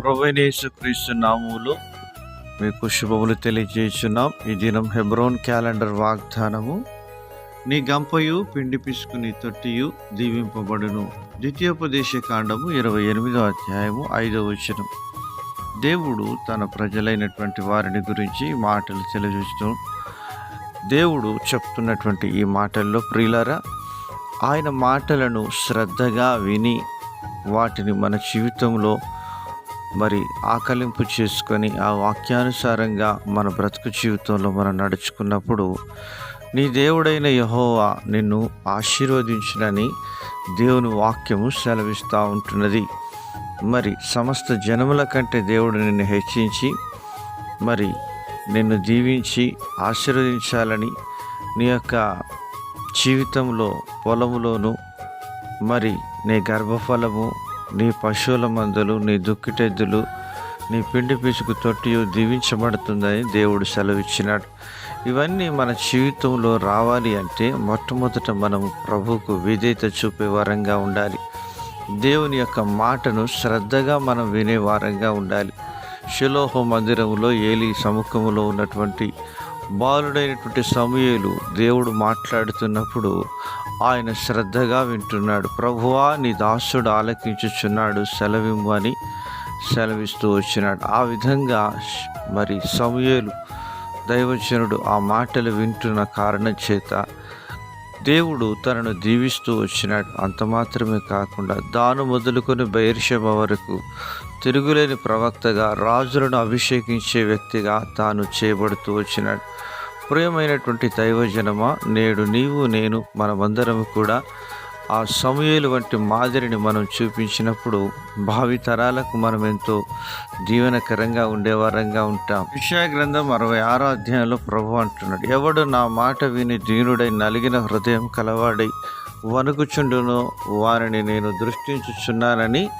ప్రవేణేశు క్రీస్తు నామములు మీకు శుభములు తెలియజేస్తున్నాం. ఈ దినం హెబ్రోన్ క్యాలెండర్ వాగ్దానము. నీ గంపయు పిండి పిసుకుని తొట్టియు దీవింపబడును. ద్వితీయోపదేశ కాండము ఇరవై ఎనిమిదో అధ్యాయము ఐదో వచనం. దేవుడు తన ప్రజలైనటువంటి వారిని గురించి మాటలు తెలియజేస్తూ దేవుడు చెప్తున్నటువంటి ఈ మాటల్లో ప్రియులరా ఆయన మాటలను శ్రద్ధగా విని వాటిని మన జీవితంలో మరి ఆకలింపు చేసుకొని ఆ వాక్యానుసారంగా మన బ్రతుకు జీవితంలో మనం నడుచుకున్నప్పుడు నీ దేవుడైన యహోవా నిన్ను ఆశీర్వదించినని దేవుని వాక్యము సెలవిస్తూ ఉంటున్నది. మరి సమస్త జనముల కంటే దేవుడు నిన్ను హెచ్చించి మరి నిన్ను దీవించి ఆశీర్వదించాలని నీ యొక్క జీవితంలో పొలములోను మరి నీ గర్భఫలము నీ పశువుల మందులు నీ దుక్కిటెద్దులు నీ పిండి పిసుకు తొట్టి దీవించబడుతుందని దేవుడు సెలవిచ్చినాడు. ఇవన్నీ మన జీవితంలో రావాలి అంటే మొట్టమొదట మనం ప్రభువుకు విధేయత చూపే వారంగా ఉండాలి. దేవుని యొక్క మాటను శ్రద్ధగా మనం వినే వారంగా ఉండాలి. శిలోహ మందిరంలో ఏలి సముఖంలో ఉన్నటువంటి బాలుడైనటువంటి సమయలు దేవుడు మాట్లాడుతున్నప్పుడు ఆయన శ్రద్ధగా వింటున్నాడు. ప్రభువా నీ దాసుడు ఆలకించుచున్నాడు సెలవిమ్ము అని సెలవిస్తూ వచ్చినాడు. ఆ విధంగా మరి సమయలు దైవజనుడు ఆ మాటలు వింటున్న కారణం చేత దేవుడు తనను దీవిస్తూ వచ్చినాడు. అంత మాత్రమే కాకుండా దాను మొదలుకొని బైర్షభ వరకు తిరుగులేని ప్రవక్తగా రాజులను అభిషేకించే వ్యక్తిగా తాను చేయబడుతూ వచ్చినాడు. ప్రియమైనటువంటి దైవజనమా నేడు నీవు నేను మనమందరము కూడా ఆ సమయాలు వంటి మాదిరిని మనం చూపించినప్పుడు భావి తరాలకు మనం ఎంతో దీవెనకరంగా ఉండేవారంగా ఉంటాం. విషయ గ్రంథం అరవై ఆరో అధ్యాయంలో ప్రభు అంటున్నాడు ఎవడు నా మాట విని దీనుడై నలిగిన హృదయం కలవాడై వణుకుచుండును వారిని నేను దృష్టించుచున్నానని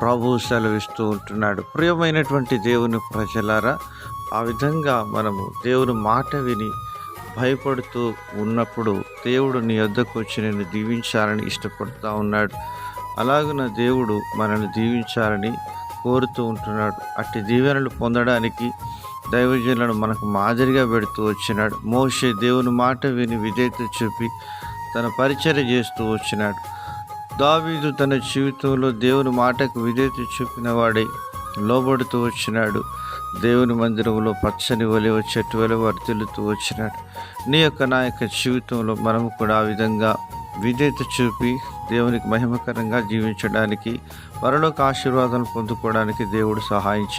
ప్రభు సెలవిస్తూ ఉంటున్నాడు. ప్రియమైనటువంటి దేవుని ప్రజలారా ఆ విధంగా మనము దేవుని మాట విని భయపడుతూ ఉన్నప్పుడు దేవుడు నీ వద్దకు వచ్చి నేను దీవించాలని ఇష్టపడుతూ ఉన్నాడు. అలాగున దేవుడు మనల్ని దీవించాలని కోరుతూ ఉంటున్నాడు. అట్టి దీవెనలు పొందడానికి దైవజనులను మనకు మాదిరిగా పెడుతూ వచ్చినాడు. మోషే దేవుని మాట విని విధేయత చూపి తన పరిచర్య చేస్తూ వచ్చినాడు. దావీదు తన జీవితంలో దేవుని మాటకు విధేయత చూపినవాడే లోబడుతూ వచ్చినాడు. దేవుని మందిరంలో పచ్చని ఒలివ చెట్టు వలె వర్తిల్లుతూ వచ్చినాడు. నీ యొక్క నా యొక్క జీవితంలో మనము కూడా ఆ విధంగా విధేయత చూపి దేవునికి మహిమకరంగా జీవించడానికి పరలోక ఆశీర్వాదాలు పొందుకోవడానికి దేవుడు సహాయం